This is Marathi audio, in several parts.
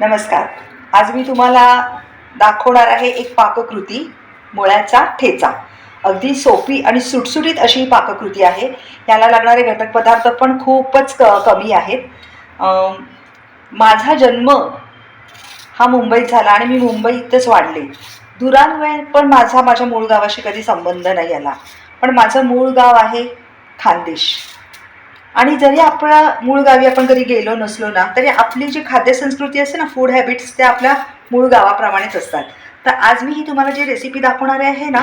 नमस्कार. आज मी तुम्हाला दाखवणार आहे एक पाककृती मुळ्याचा ठेचा. अगदी सोपी आणि सुटसुटीत अशी ही पाककृती आहे. याला लागणारे घटक पदार्थ पण खूपच क कमी आहेत. माझा जन्म हा मुंबईत झाला आणि मी मुंबईतच वाढले. दुरान्वये पण माझा माझ्या मूळ गावाशी कधी संबंध नाही आला. पण माझं मूळ गाव आहे खानदेश. आणि जरी आपल्या मूळ गावी आपण कधी गेलो नसलो ना तरी आपली जी खाद्यसंस्कृती असते ना फूड हॅबिट्स त्या आपल्या मूळ गावाप्रमाणेच असतात. तर आज मी ही तुम्हाला जी रेसिपी दाखवणार आहे ना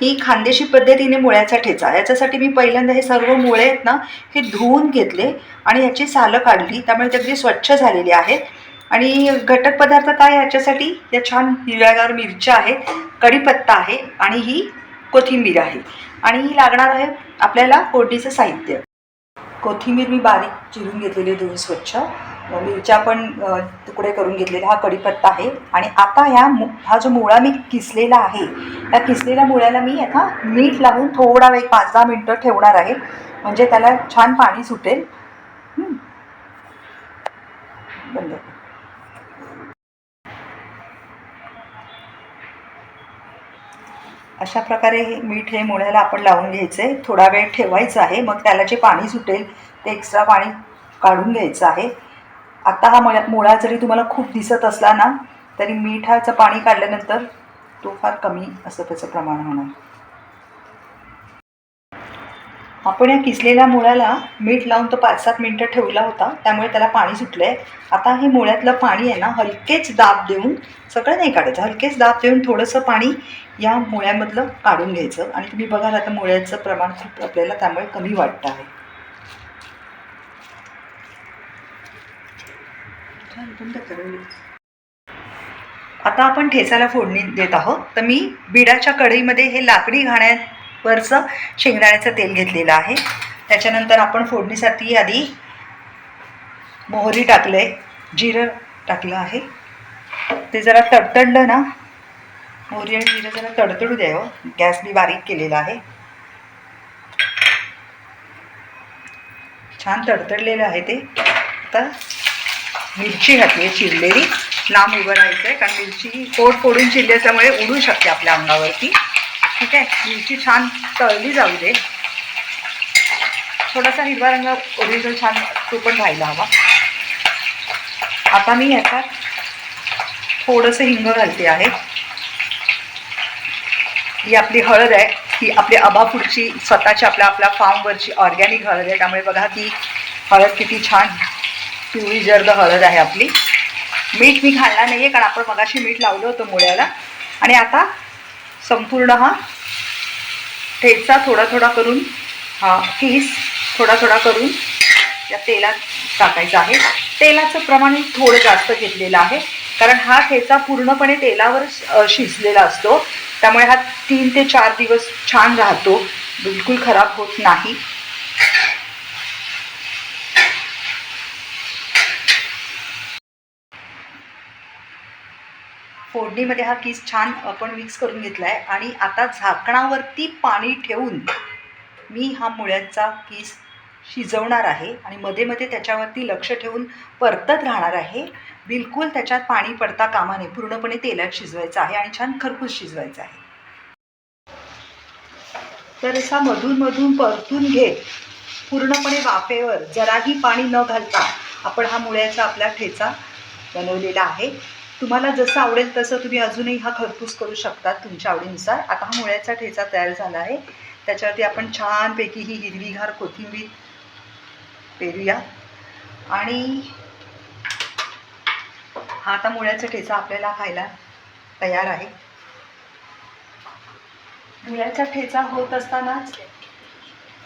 ही खानदेशी पद्धतीने मुळ्याचा ठेचा. याच्यासाठी मी पहिल्यांदा हे सर्व मुळे आहेत ना हे धुवून घेतले आणि याची सालं काढली. त्यामुळे ते अगदी स्वच्छ झालेली आहेत. आणि घटक पदार्थ काय आहे याच्यासाठी? या छान हिरव्यागार मिरच्या आहेत कढीपत्ता आहे आणि ही कोथिंबीर आहे. आणि ही लागणार आहे आपल्याला फोडणीचं साहित्य. कोथिंबीर मी बारीक चिरून घेतलेली धुवून स्वच्छ. मिरच्या पण तुकडे करून घेतलेल्या हा कढीपत्ता आहे. आणि आता ह्या मु हा जो मुळा मी किसलेला आहे त्या किसलेल्या मुळ्याला मी आता मीठ लावून थोडा वेळ पाच दहा मिनटं ठेवणार आहे. म्हणजे त्याला छान पाणी सुटेल. बंद अशा प्रकारे हे मीठ हे मुळ्याला आपण लावून घ्यायचं. आहे थोडा वेळ ठेवायचं आहे. मग त्याला जे पाणी सुटेल ते एक्स्ट्रा पाणी काढून घ्यायचं आहे. आता हा मळ्या मुळा जरी तुम्हाला खूप दिसत असला ना तरी मिठाचं पाणी काढल्यानंतर तो फार कमी असं त्याचं प्रमाण होणार. आपण या किसलेल्या मुळ्याला मीठ लावून तो पाच सात मिनटं ठेवला होता त्यामुळे त्याला पाणी सुटलं आहे आता हे मुळ्यातलं पाणी आहे ना हलकेच दाब देऊन सगळं नाही काढायचं हलकेच दाब देऊन थोडंसं पाणी या मुळ्यामधलं काढून घ्यायचं. आणि तुम्ही बघाल आता मुळ्याचं प्रमाण खूप आपल्याला त्यामुळे कमी वाटतं आहे. आता आपण ठेचाला फोडणी देत आहोत. तर मी बिडाच्या कढईमध्ये हे लाकडी वरचं शेंगदाण्याचं तेल घेतलेलं आहे. त्याच्यानंतर आपण फोडणीसाठी आधी मोहरी टाकले जिरं टाकलं आहे. ते जरा तडतडलं ना मोहरी आणि जिरं जरा तडतडू द्यावं हो. गॅस मी बारीक केलेला आहे. छान तडतडलेलं आहे ते. आता मिरची घातली आहे चिरलेली. लांब उभं राहायचं आहे कारण मिरची ही पोट फोडून चिरली असल्यामुळे उडू शकते आपल्या अंगावरती. ठीक आहे मिरची छान तळली जाऊ दे. थोडासा हिरवा रंग ओरिजिनल छान तो पण राहिला हवा. आता मी याच्यात थोडंसं हिंग घालते आहे. ही आपली हळद आहे ही आपली अबापूरची स्वतःची आपल्या आपल्या फार्मवरची ऑर्गॅनिक हळद आहे. त्यामुळे बघा ती हळद किती छान पिवळी जर्द हळद आहे आपली. मीठ मी घालणार नाही आहे कारण आपण मगाशी मीठ लावलं होतं मुळ्याला. आणि आता संपूर्ण हा ठेचा थोडा थोडा करून हा किस थोडा थोडा करून या तेलात टाकायचा आहे. तेलाचं प्रमाण मी थोडं जास्त घेतलेलं आहे. कारण हा ठेचा पूर्णपणे तेलावर शिजलेला असतो. त्यामुळे हा तीन ते चार दिवस छान राहतो. बिलकुल खराब होत नाही. फोडणीमध्ये हा किस छान आपण मिक्स करून घेतला आहे आणि आता झाकणावरती पाणी ठेवून मी हा मुळ्यांचा किस शिजवणार आहे. आणि मध्ये मध्ये त्याच्यावरती लक्ष ठेवून परतत राहणार आहे. बिलकुल त्याच्यात पाणी पडता कामा नये. पूर्णपणे तेलात शिजवायचं आहे आणि छान खरपूस शिजवायचं आहे. तर असा मधून मधून परतून घेत पूर्णपणे वाफेवर जराही पाणी न घालता आपण हा मुळ्याचा आपला ठेचा बनवलेला आहे. तुम्हाला जसं आवडेल तसं तुम्ही अजूनही हा खरपूस करू शकता तुमच्या आवडीनुसार. आता हा मुळ्याचा ठेचा तयार झाला आहे. त्याच्यावरती आपण छानपैकी ही हिरवीगार कोथिंबीर पेरूया. आणि हा आता मुळ्याचा ठेचा आपल्याला खायला तयार आहे. मुळ्याचा ठेचा होत असतानाच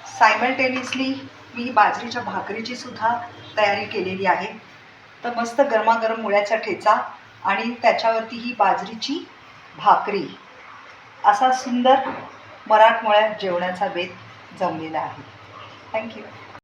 सायमल्टेनियसली मी बाजरीच्या भाकरीची सुद्धा तयारी केलेली आहे. तर मस्त गरमागरम मुळ्याचा ठेचा आणि त्याच्यावरती ही बाजरीची भाकरी. असा सुंदर मराठमोळ्यात जेवणाचा बेत जमलेला आहे. थँक्यू